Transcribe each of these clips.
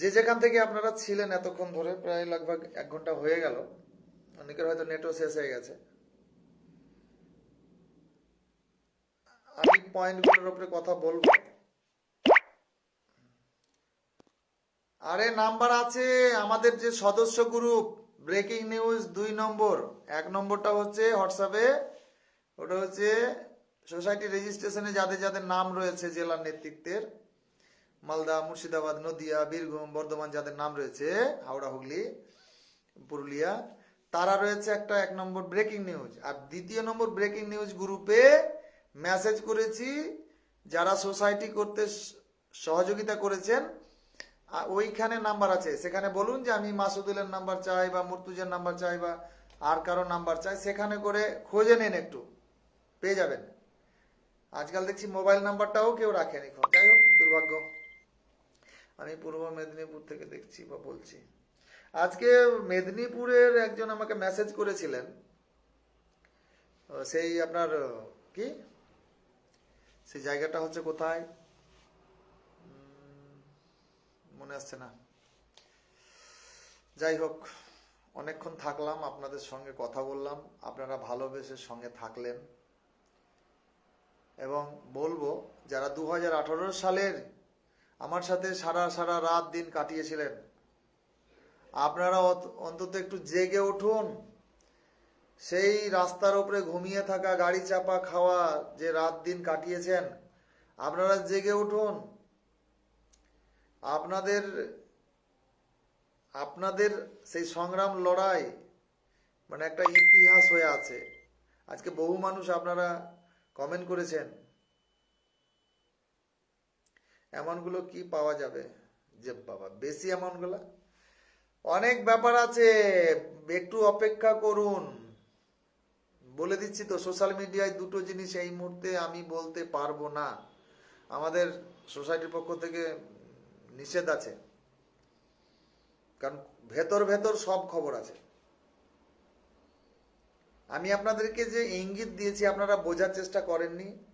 যে যেখান থেকে আপনারা ছিলেন এতক্ষণ ধরে, প্রায় লগভগ এক ঘণ্টা হয়ে গেল। অনেকের হয়তো নেটও শেষ হয়ে গেছে। আমি পয়েন্টগুলোর উপরে কথা বলব। আরে, নাম্বার আছে আমাদের যে সদস্য গ্রুপ ব্রেকিং নিউজ দুই নম্বর। এক নম্বরটা হচ্ছে হোয়াটসঅ্যাপে ওটা হচ্ছে সোসাইটি রেজিস্ট্রেশনে যাদের যাদের নাম রয়েছে জেলার নেতৃত্বের। মালদা, মুর্শিদাবাদ, নদিয়া, বীরভূম, বর্ধমান যাদের নাম রয়েছে, হাওড়া, হুগলি, পুরুলিয়া, তারা রয়েছে একটা এক নম্বর ব্রেকিং নিউজ আর দ্বিতীয় নম্বর ব্রেকিং নিউজ গ্রুপে মেসেজ করেছি, যারা সোসাইটি করতে সহযোগিতা করেছেন ওইখানে নাম্বার আছে। সেখানে বলুন যে আমি মাসুদুলের নাম্বার চাই বা মুর্তুজের নাম্বার চাই বা আর কারও নাম্বার চাই, সেখানে করে খোঁজে নিন একটু, পেয়ে যাবেন। আজকাল দেখছি মোবাইল নাম্বারটাও কেউ রাখেনি। যাই হোক, দুর্ভাগ্য। আমি পূর্ব মেদিনীপুর থেকে দেখছি বা বলছি। আজকে মেদিনীপুরের একজন আমাকে মেসেজ করেছিলেন। সেই আপনার, কি? সেই জায়গাটা হচ্ছে কোথায়? মনে আসছে না। যাই হোক, অনেকক্ষণ থাকলাম, আপনাদের সঙ্গে কথা বললাম। আপনারা ভালোবেসে সঙ্গে থাকলেন। এবং বলব, যারা দু হাজার আঠারো সালের আমার সাথে সারা সারা রাত দিন কাটিয়েছিলেন। আপনারা অন্তত একটু জেগে উঠুন। সেই রাস্তার উপরে ঘুমিয়ে থাকা, গাড়ি চাপা খাওয়া যে রাত দিন কাটিয়েছেন, আপনারা জেগে উঠুন। আপনাদের আপনাদের সেই সংগ্রাম লড়াই মানে একটা ইতিহাস হয়ে আছে। আজকে বহু মানুষ আপনারা কমেন্ট করেছেন। এমনগুলো কি পাওয়া যাবে? যে বাবা, বেশি এমনগুলো? অনেক ব্যাপার আছে, একটু অপেক্ষা করুন। বলে দিচ্ছি তো সোশ্যাল মিডিয়ায় দুটো জিনিস এই মুহূর্তে আমি বলতে পারব না। আমাদের সোসাইটির পক্ষ থেকে নিষেধ আছে। কারণ ভেতর ভেতর সব খবর আছে। আমি আপনাদেরকে যে ইঙ্গিত দিয়েছি, আপনারা বোঝার চেষ্টা করেননি।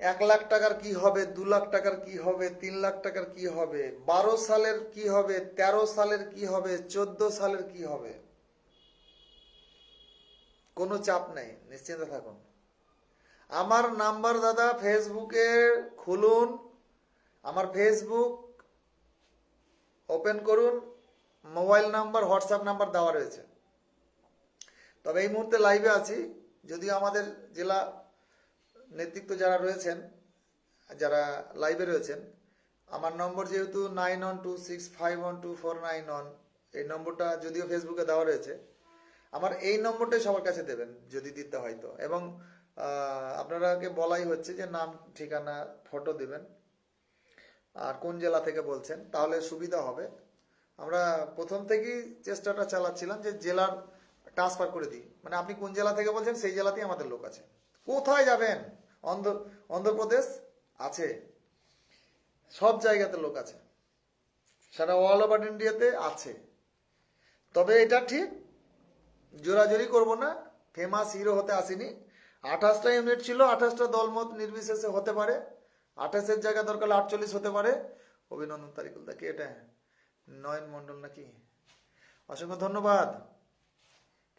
এক লাখ টাকার কি হবে, দু লাখ টাকার কি হবে, তিন লাখ টাকার কি হবে, বারো সালের কি হবে, তেরো সালের কি হবে, চোদ্দ সালের কি হবে? কোনো চাপ নেই, নিশ্চিন্ত থাকুন। আমার নাম্বার দাদা ফেসবুকে খুলুন, আমার ফেসবুক ওপেন করুন, মোবাইল নাম্বার, হোয়াটসঅ্যাপ নাম্বার দেওয়া রয়েছে। তবে এই মুহূর্তে লাইভে আছি, যদিও আমাদের জেলা নেতৃত্ব যারা রয়েছেন, যারা লাইভে রয়েছেন, আমার নম্বর যেহেতু nine one two six five one two four nine one এই নম্বরটা যদিও ফেসবুকে দেওয়া রয়েছে, আমার এই নম্বরটাই সবার কাছে দেবেন যদি দিতে হয় তো। এবং আপনারাকে বলাই হচ্ছে যে নাম, ঠিকানা ফটো দিবেন, আর কোন জেলা থেকে বলছেন, তাহলে সুবিধা হবে। আমরা প্রথম থেকেই চেষ্টাটা চালাচ্ছিলাম যে জেলার ট্রান্সফার করে দিই। মানে আপনি কোন জেলা থেকে বলছেন, সেই জেলাতেই আমাদের লোক আছে। কোথায় যাবেন? অন্ধ্র, অন্ধ্রপ্রদেশ আছে। সব জায়গাতে লোক আছে। সারা অল ওভার ইন্ডিয়াতে আছে। তবে এটা ঠিক, জোরাজোরি করব না। ফেমাস হিরো হতে আসেনি। আঠাশটা ইউনিট ছিল, আঠাশটা দলমত নির্বিশেষে হতে পারে। আঠাশের জায়গা দরকার আটচল্লিশ হতে পারে। অভিনন্দন তারিকুল দা, কে এটা? নয়ন মন্ডল নাকি? অসংখ্য ধন্যবাদ।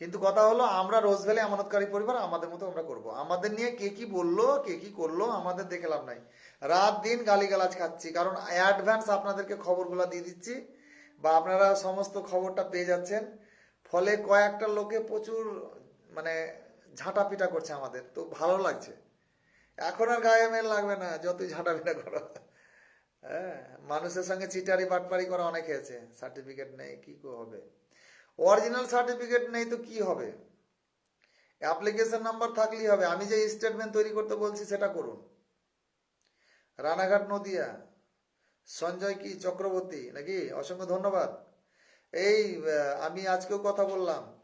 কিন্তু কথা হলো, আমরা রোজ ভ্যালি আমানতকারী পরিবার, আমাদের মতো আমরা করব। আমাদের নিয়ে কে কি বলল, কে কি করল, আমাদের দেখে লাভ নাই। রাত দিন গালিগালাজ খাচ্ছি, কারণ অ্যাডভান্স আপনাদেরকে খবরগুলো দিয়ে দিচ্ছি, বা আপনারা সমস্ত খবরটা পেয়ে যাচ্ছেন। ফলে কয়েকটা লোকে প্রচুর মানে ঝাঁটাপিটা করছে আমাদের, তো ভালো লাগছে। এখন আর গায়ে মেল লাগবে না, যতই ঝাঁটাপিটা করো। হ্যাঁ মানুষের সঙ্গে চিটারি বাটপারি করা অনেক হয়েছে সার্টিফিকেট নেই কি হবে? অরিজিনাল সার্টিফিকেট নেই তো কি হবে? অ্যাপ্লিকেশন নাম্বার থাকলেই হবে। আমি যে স্টেটমেন্ট তৈরি করতে বলছি সেটা করুন। রানাঘাট, নদিয়া। সঞ্জয় কি? চক্রবর্তী। নাকি? অসংখ্য ধন্যবাদ। এই আমি আজকেও কথা বললাম।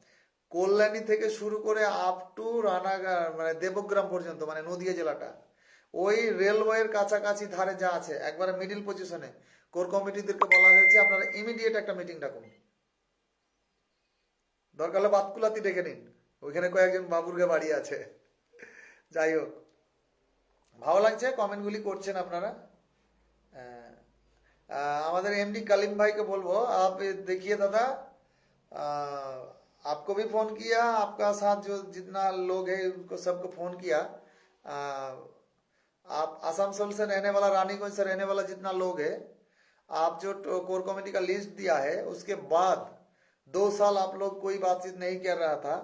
কল্যাণী থেকে শুরু করে আপ টু রানাঘাট মানে দেবগ্রাম পর্যন্ত মানে নদিয়া জেলাটা। ওই রেলওয়ের কাছাকাছি ধারে যা আছে, একবারে মিডিল পজিশনে কোর কমিটিদেরকে বলা হয়েছে, আপনারা ইমিডিয়েট একটা মিটিং ডাকুন। দরকার হলে বাতকুলাতি ডেকে নিন ওইখানে কয়েকজন বাবুরগে বাড়ি আছে যাই হোক ভালো লাগছে কমেন্টগুলি করছেন আপনারা আহ, हमारे एमडी कलीम भाई को बोलबो आप ये देखिए दादा आ, आपको भी फोन किया आपका साथ जो जितना लोग है उनको सबको फोन किया आ, आप आसनसोल से रहने वाला रानीगंज से रहने वाला जितना लोग है आप जो कोर कमेटी का लिस्ट दिया है उसके बाद दो साल आप लोग कोई बातचीत नहीं कर रहा था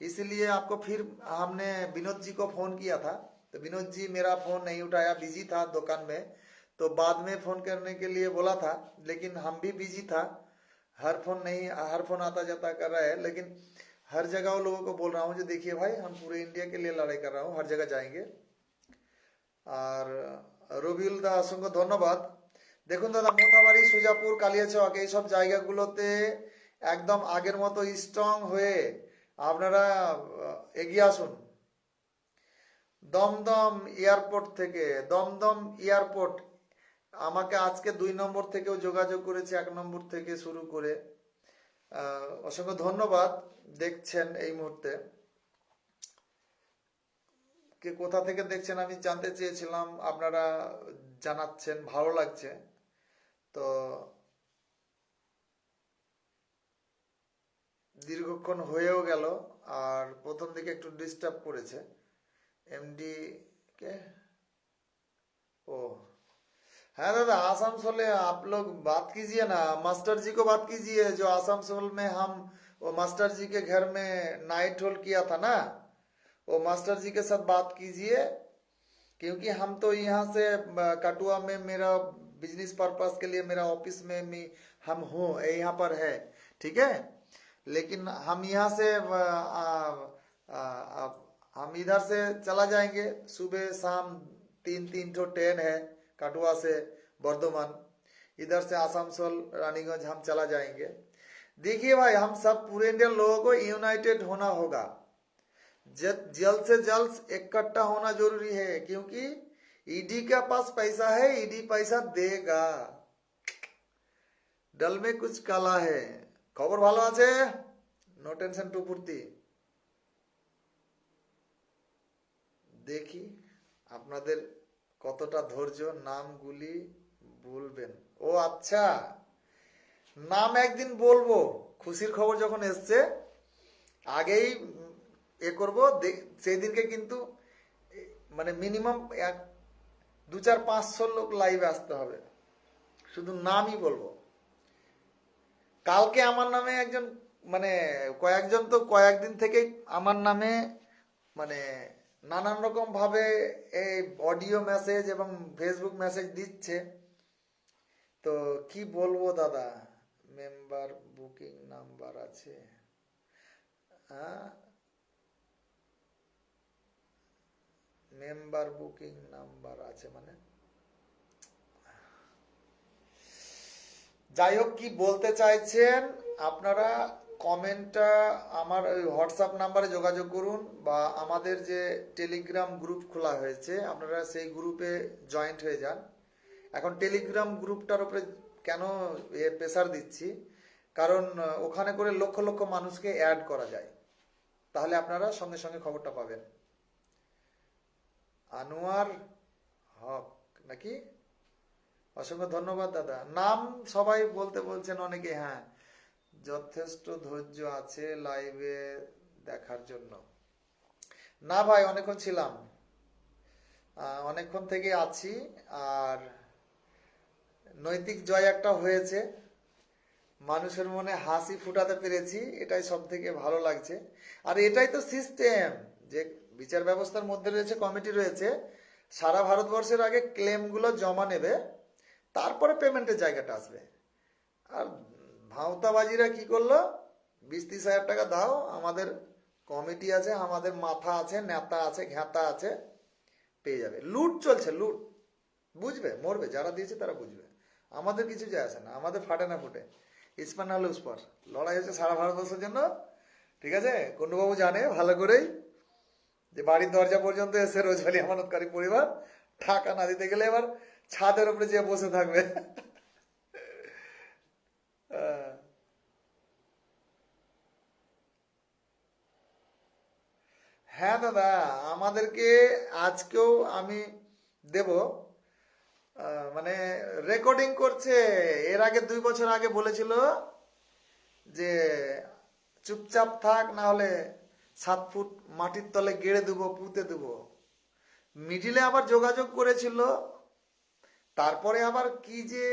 इसलिए आपको फिर हमने विनोद जी को फोन किया था तो विनोद जी मेरा फोन नहीं उठाया बिजी था दुकान में तो बाद में फोन करने के लिए बोला था लेकिन हम भी बिजी था हर फोन नहीं हर फोन आता जाता कर रहा है लेकिन हर जगह वो लोगों को बोल रहा हूँ जो देखिए भाई हम पूरे इंडिया के लिए लड़ाई कर रहा हूँ हर जगह जाएंगे আর রবিউল দা অসংখ্য ধন্যবাদ দেখুন দাদা মোথাবাড়ি সুজাপুর কালিয়াচক এইসব জায়গাগুলোতে একদম আগের মতো স্ট্রং হয়ে আপনারা এগিয়ে আসুন। দমদম এয়ারপোর্ট থেকে, দমদম এয়ারপোর্ট, আমাকে আজকে দুই নম্বর থেকেও যোগাযোগ করেছে, এক নম্বর থেকে শুরু করে। অসংখ্য ধন্যবাদ দেখছেন এই মুহূর্তে। কে কোথা থেকে দেখছেন আমি জানতে চেয়েছিলাম, আপনারা জানাচ্ছেন, ভালো লাগছে। তো দীর্ঘক্ষণ হয়েও গেল আর প্রথম দিকে একটু ডিস্টার্ব করেছে এমডি কে ओ हाँ दादा आसनसोल में आप लोग बात कीजिए ना मास्टर जी को बात कीजिए जो आसनसोल में हम वो मास्टर जी के घर में नाइट होल्ड किया था ना वो मास्टर जी के साथ बात कीजिए क्योंकि हम तो यहाँ से अ, कटुआ में मेरा बिजनेस पर्पस के लिए मेरा ऑफिस में मी हम हूँ ये यहाँ पर है ठीक है लेकिन हम यहाँ से आ, आ, आ, हम इधर से चला जाएँगे। सुबह शाम तीन तीन ठो ट्रेन है कटुआ से बर्धमान। इधर से आसनसोल रानीगंज हम चला जाएँगे। देखिए भाई हम सब पूरे इंडियन लोगों को यूनाइटेड होना होगा। जल्द से जल्द इकट्ठा होना ज़रूरी है क्योंकि ईडी के पास पैसा है ईडी पैसा देगा। डल में कुछ काला है। খবর ভালো আছে? নো টেনশন টু ফুর্তি। দেখি আপনাদের কতটা ধৈর্য, নামগুলি বলবেন। ও আচ্ছা নাম একদিন বলব। খুশির খবর যখন এসছে, আগেই এ করব। সেই দিনকে কিন্তু মানে মিনিমাম এক দু চার পাঁচশো লোক লাইভে আসতে হবে। শুধু নামই বলব। কালকে আমার নামে একজন মানে কয়েকজন তো কয়েকদিন থেকেই আমার নামে মানে নানান রকম ভাবে এই অডিও মেসেজ এবং ফেসবুক মেসেজ দিচ্ছে। তো কি বলব দাদা? মেম্বার বুকিং নাম্বার আছে। হ্যাঁ মেম্বার বুকিং নাম্বার আছে মানে? যাই হোক, কি বলতে চাইছেন, আপনারা কমেন্টটা আমার ওই হোয়াটসঅ্যাপ নাম্বারে যোগাযোগ করুন বা আমাদের যে টেলিগ্রাম গ্রুপ খোলা হয়েছে, আপনারা সেই গ্রুপে জয়েন্ট হয়ে যান। এখন টেলিগ্রাম গ্রুপটার উপরে কেন এ প্রেসার দিচ্ছি? কারণ ওখানে করে লক্ষ লক্ষ মানুষকে অ্যাড করা যায়। তাহলে আপনারা সঙ্গে সঙ্গে খবরটা পাবেন। আনোয়ার হক, নাকি? অসংখ্য ধন্যবাদ, দাদা। নাম সবাই বলতে বলছেন অনেকে হ্যাঁ। যথেষ্ট ধৈর্য আছে লাইভে দেখার জন্য। না ভাই, অনেকক্ষণ ছিলাম। অনেকক্ষণ থেকে আছি, আর নৈতিক জয় একটা হয়েছে। মানুষের মনে হাসি ফুটাতে পেরেছি, এটাই সব থেকে ভালো লাগছে। আর এটাই তো সিস্টেম যে বিচার ব্যবস্থার মধ্যে রয়েছে কমিটি রয়েছে, সারা ভারতবর্ষের আগে ক্লেমগুলো জমা নেবে। তারপরে পেমেন্টের জায়গাটা আসবে। আর ভাওতাবাজিরা কি করল? বিশ ত্রিশ হাজার টাকা দাও, আমাদের কমিটি আছে, আমাদের মাথা আছে, নেতা আছে, ঘেঁতা আছে, পেয়ে যাবে। লুট চলছে, লুট। বুঝবে, মরবে, যারা দিয়েছে তারা বুঝবে। আমাদের কিছু যায় আসে না, আমাদের ফাটে না ফুটে। ইস্পার না হলে উস্পার, লড়াই হচ্ছে সারা ভারতবর্ষের জন্য। ঠিক আছে? কুণ্ডুবাবু জানে, ভালো করেই, যে বাড়ির দরজা পর্যন্ত এসে রোজবালি আমানতকারী পরিবার টাকা না দিতে গেলে এবার ছাদের উপরে যে বসে থাকবে। হ্যাঁ দাদা, আমাদেরকে আজকেও আমি দেব। মানে রেকর্ডিং করছে। এর আগে দুই বছর আগে বলেছিল যে চুপচাপ থাক, না হলে সাত ফুট মাটির তলে গেড়ে দেবো, পুঁতে দেবো। মিডিলে আবার যোগাযোগ করেছিল। তারপরে আবার কি যে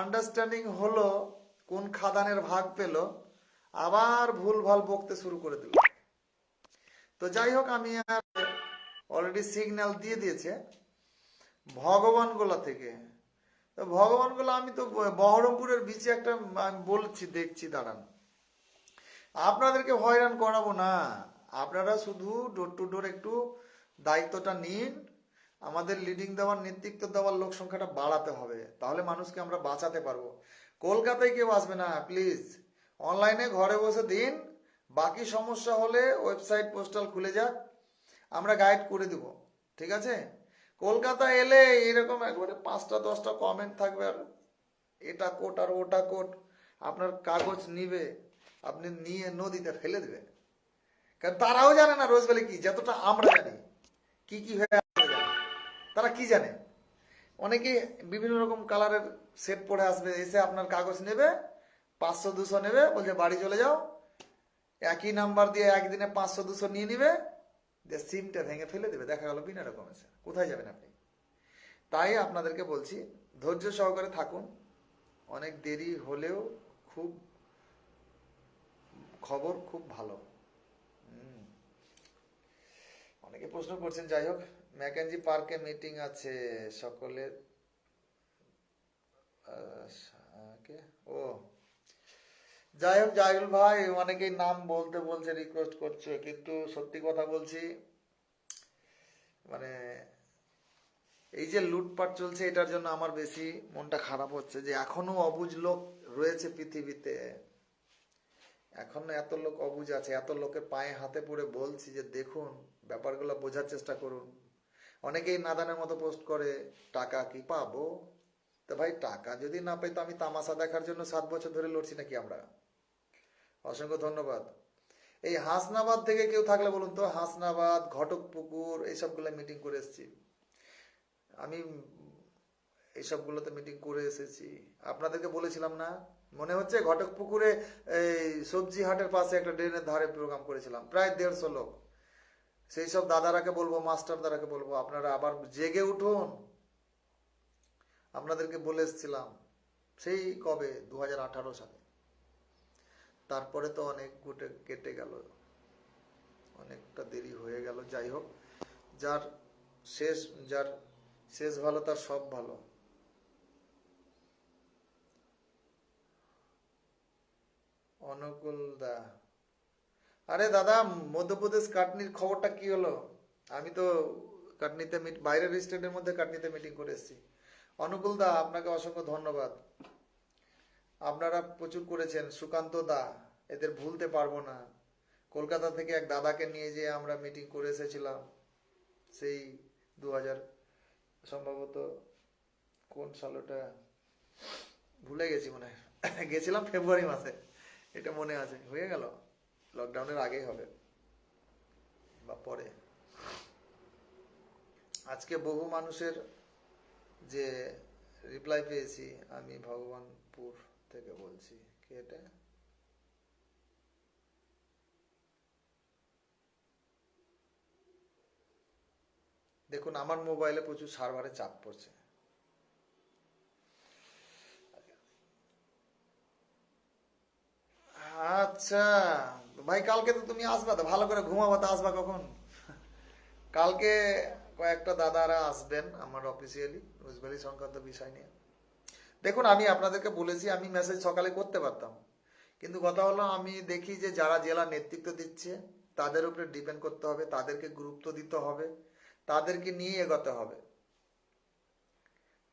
আন্ডারস্ট্যান্ডিং হলো, কোন খাদানের ভাগ পেল, আবার ভুল ভালো বকতে শুরু করে দিল। তো যাই হোক, আমি আর অলরেডি সিগন্যাল দিয়ে দিয়েছে ভগবানগোলা থেকে। তো ভগবানগোলা, আমি তো বহরমপুরের বিচে একটা আমি বলছি, দেখছি, দাঁড়ান। আপনাদেরকে হয়রান করাবো না। আপনারা শুধু ডোর টু ডোর একটু দায়িত্বটা নিন। আমাদের লিডিং দেওয়ার, নেতৃত্ব দেওয়ার লোক সংখ্যাটা বাড়াতে হবে। তাহলে মানুষকে আমরা বাঁচাতে পারব। কলকাতায় কেউ আসবে না প্লিজ অনলাইনে ঘরে বসে দিন, বাকি সমস্যা হলে ওয়েবসাইট পোস্টাল খুলে যাক। আমরা গাইড করে দিব, ঠিক আছে? কলকাতা এলে এরকম একবারে পাঁচটা, দশটা কমেন্ট থাকবে আর এটা কোট আর ওটা কোট আপনার কাগজ নিবে, আপনি নিয়ে নদীতে ফেলে দেবে কারণ তারাও জানে না রোজবেলে কি, যতটা আমরা জানি, কি কি হয়ে। তারা কি জানে? অনেকে বিভিন্ন রকম কালারের সেট পরে আসবে, এসে আপনার কাগজ নেবে, পাঁচশো, দুশো নেবে, বলছে বাড়ি চলে যাও। একই নাম্বার দিয়ে একদিনে পাঁচশো, দুশো নিয়ে নিবে, দিয়ে সিমটা ভেঙে ফেলে দেবে, দেখা গেল বিনা রকমের কোথায় যাবেন আপনি? তাই আপনাদেরকে বলছি, ধৈর্য সহকারে থাকুন। অনেক দেরি হলেও খুব খবর খুব ভালো। অনেকে প্রশ্ন করছেন, যাই হোক। ম্যাকেনজি পার্কে মিটিং আছে সকলের। ও। যাই হোক জাহিল ভাই, অনেকেই নাম বলতে বলছে রিকোয়েস্ট করছে, কিন্তু সত্যি কথা বলছি মানে এই যে লুটপাট চলছে, এটার জন্য আমার বেশি মনটা খারাপ হচ্ছে যে এখনও অবুজ লোক রয়েছে পৃথিবীতে। এখনও এত লোক অবুজ আছে, এত লোকের পায়ে হাতে পড়ে বলছি যে দেখুন, ব্যাপারগুলো বোঝার চেষ্টা করুন। অনেকেই নাদানের মতো পোস্ট করে, টাকা কি পাবো? তো ভাই, টাকা যদি না পাই, তো আমি তামাশা দেখার জন্য সাত বছর ধরে লড়ছি নাকি আমরা? অসংখ্য ধন্যবাদ। এই হাসনাবাদ থেকে কেউ থাকলে বলুন তো, হাসনাবাদ, ঘটকপুকুর এইসবগুলো মিটিং করে এসেছি। আমি এইসবগুলোতে মিটিং করে এসেছি। আপনাদেরকে বলেছিলাম না, মনে হচ্ছে ঘটকপুকুরে এই সবজি হাটের পাশে একটা ড্রেনের ধারে প্রোগ্রাম করেছিলাম, প্রায় দেড়শো লোক। সেই সব দাদারাকে বলব, মাস্টার দাদাকে বলব, আপনারা আবার জেগে উঠুন। আপনাদেরকে বলে এসেছিলাম, সেই কবে? দু হাজার আঠারো সালে। তারপরে তো অনেক গুটে কেটে গেল, অনেকটা দেরি হয়ে গেল। যাই হোক, যার শেষ যার শেষ ভালো, তার সব ভালো। অনুকূল দা আরে দাদা, মধ্যপ্রদেশ কাটনির খবরটা কি হলো? আমি তো কাটনিতে বাইরের স্টেটের মধ্যে কাটনিতে মিটিং করে এসেছি। অনুকূল দা, আপনাকে অসংখ্য ধন্যবাদ। আপনারা প্রচুর করেছেন, সুকান্ত দা, এদের ভুলতে পারব না। কলকাতা থেকে এক দাদাকে নিয়ে যে আমরা মিটিং করে এসেছিলাম, সেই দু হাজার সম্ভবত কোন সাল ওটা ভুলে গেছি মনে হয়। গেছিলাম ফেব্রুয়ারি মাসে, এটা মনে আছে, হয়ে গেল। লকডাউনের আগেই হবে। বা পরে। আজকে বহু মানুষের যে রিপ্লাই পেয়েছি, আমি ভগবানপুর থেকে বলছি। কি এটা? দেখুন, আমার মোবাইলে প্রচুর সার্ভারে চাপ পড়ছে। আচ্ছা। ভাই, কালকে তো তুমি আসবা তো, ভালো করে ঘুমাবো তো আসবা কখন? কালকে কয়েকটা দাদারা আসবেন আমার অফিসিয়ালি রোজবেলি সংক্রান্ত বিষয় নিয়ে। দেখুন, আমি আপনাদেরকে বলেছি, আমি মেসেজ সকালে করতে পারতাম। কিন্তু কথা হলো, আমি দেখি যে যারা জেলা নেতৃত্ব দিচ্ছে, তাদের উপরে ডিপেন্ড করতে হবে, তাদেরকে গুরুত্ব দিতে হবে, তাদেরকে নিয়ে এগোতে হবে।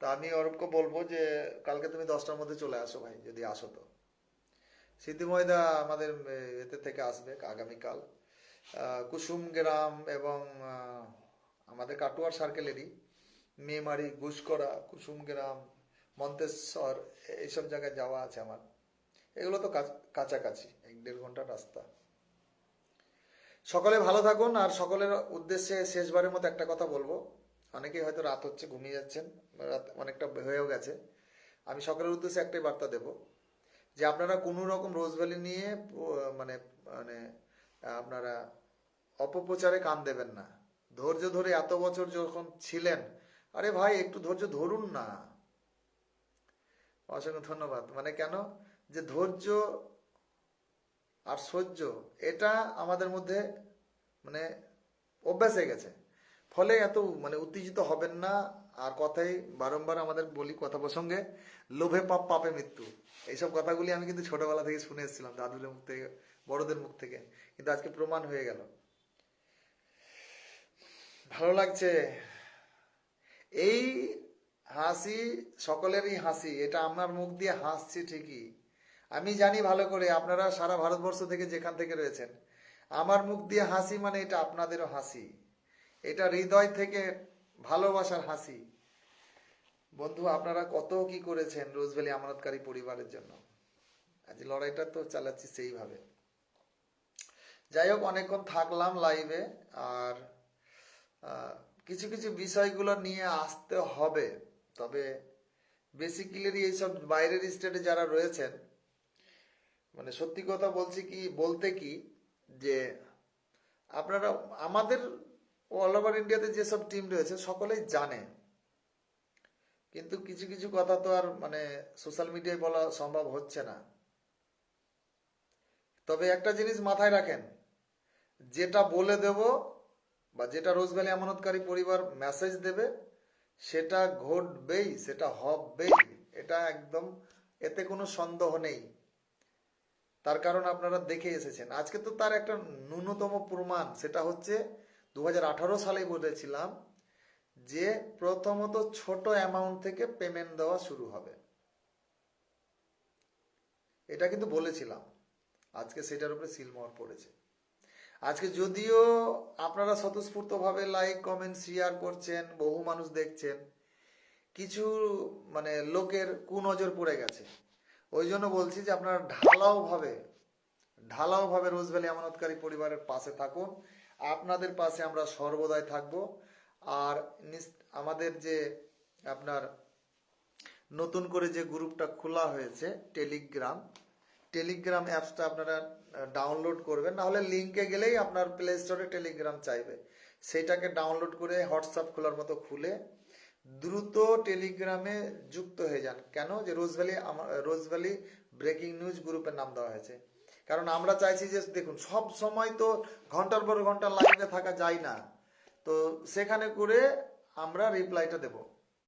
তা আমি অরূপকে বলব যে, কালকে তুমি দশটার মধ্যে চলে আসো ভাই, যদি আসো তো। সিদ্ধিময়দা আমাদের এতে থেকে আসবে আগামীকাল। কুসুম গ্রাম এবং আমাদের কাটুয়ার সার্কেলেরই মেমারি ঘুষকরা কুসুম গ্রাম, মন্তেশ্বর এইসব জায়গায় যাওয়া আছে আমার। এগুলো তো কাছ- কাছাকাছি, এক দেড় ঘণ্টার রাস্তা। সকলে ভালো থাকুন আর সকলের উদ্দেশ্যে শেষবারের মতো একটা কথা বলব। অনেকেই হয়তো রাত হচ্ছে, ঘুমিয়ে যাচ্ছেন, রাত অনেকটা হয়েও গেছে। আমি সকালের উদ্দেশ্যে একটাই বার্তা দেব যে আপনারা কোনো রকম রোজভ্যালি নিয়ে মানে মানে আপনারা অপপ্রচারে কান দেবেন না। ধৈর্য ধরে এত বছর যখন ছিলেন, আরে ভাই, একটু ধৈর্য ধরুন না। অসংখ্য ধন্যবাদ। মানে কেন? যে ধৈর্য আর সহ্য, এটা আমাদের মধ্যে মানে অভ্যাস হয়ে গেছে। ফলে এত মানে উত্তেজিত হবেন না। আর কথাই বারংবার আমাদের বলি, কথা প্রসঙ্গে, লোভে পাপ পাপে মৃত্যু। এইসব কথাগুলি আমি কিন্তু ছোটবেলা থেকে শুনে এসেছিলাম, দাদুদের মুখ থেকে, বড়দের মুখ থেকে। কিন্তু আজকে প্রমাণ হয়ে গেল। ভালো লাগছে। এই হাসি, সকলেরই হাসি, এটা আমার মুখ দিয়ে হাসছি ঠিকই। আমি জানি ভালো করে, আপনারা সারা ভারতবর্ষ থেকে যেখান থেকে রয়েছেন, আমার মুখ দিয়ে হাসি মানে এটা আপনাদেরও হাসি। এটা হৃদয় থেকে ভালোবাসার হাসি। বন্ধু, আপনারা কত কি করেছেন রোজভ্যালি আমানতকারী পরিবারের জন্য? আজ লড়াইটা তো চালাচ্ছি সেইভাবে। যাই হোক অনেকক্ষণ থাকলাম লাইভে আর কিছু কিছু বিষয়গুলো নিয়ে আসতে হবে। তবে বেসিক্যালি এইসব বাইরের স্টেটে যারা রয়েছেন মানে সত্যি কথা বলছি কি, বলতে কি, যে আপনারা, আমাদের অল ওভার ইন্ডিয়াতে যেসব টিম রয়েছে, সকলেই জানে কিন্তু কিছু কিছু কথা তো আর মানে সোশ্যাল মিডিয়ায় বলা সম্ভব হচ্ছে না। তবে একটা জিনিস মাথায় রাখেন, যেটা বলে দেব বা যেটা রোজভ্যালি আমানতকারী পরিবার মেসেজ দেবে, সেটা ঘটবেই, সেটা হবেই, এটা একদম এতে কোনো সন্দেহ নেই। তার কারণ আপনারা দেখে এসেছেন। আজকে তো তার একটা ন্যূনতম প্রমাণ, সেটা হচ্ছে দু সালে বলেছিলাম যে প্রথমত ছোট অ্যামাউন্ট থেকে পেমেন্ট দেওয়া শুরু হবে। এটা কিন্তু বলেছিলাম। আজকে সেটার উপরে সিলমোহর পড়েছে। আজকে যদিও আপনারা স্বতঃস্ফূর্তভাবে লাইক কমেন্ট শেয়ার করছেন, বহু মানুষ দেখছেন, কিছু মানে লোকের কুনজর পড়ে গেছে। ওই জন্য বলছি যে আপনারা ঢালাও ভাবে ঢালাও ভাবে রোজভ্যালি আমানতকারী পরিবারের পাশে থাকুন। আপনাদের পাশে আমরা সর্বদাই থাকব। আর আমাদের যে আপনার নতুন করে যে গ্রুপটা খোলা হয়েছে টেলিগ্রাম টেলিগ্রাম অ্যাপসটা আপনারা ডাউনলোড করবেন। না হলে লিঙ্কে গেলেই আপনার প্লে স্টোরে টেলিগ্রাম চাইবে। সেটাকে ডাউনলোড করে হোয়াটসঅ্যাপ খোলার মতো খুলে দ্রুত টেলিগ্রামে যুক্ত হয়ে যান। কেন? যে রোজভ্যালি রোজভ্যালি ব্রেকিং নিউজ গ্রুপের নাম দেওয়া হয়েছে। কারণ আমরা চাইছি যে, দেখুন, সব সময় তো ঘণ্টার পর ঘণ্টা লাইভে থাকা যায় না। তো সেখানে করে আমরা রিপ্লাইটা দেবো।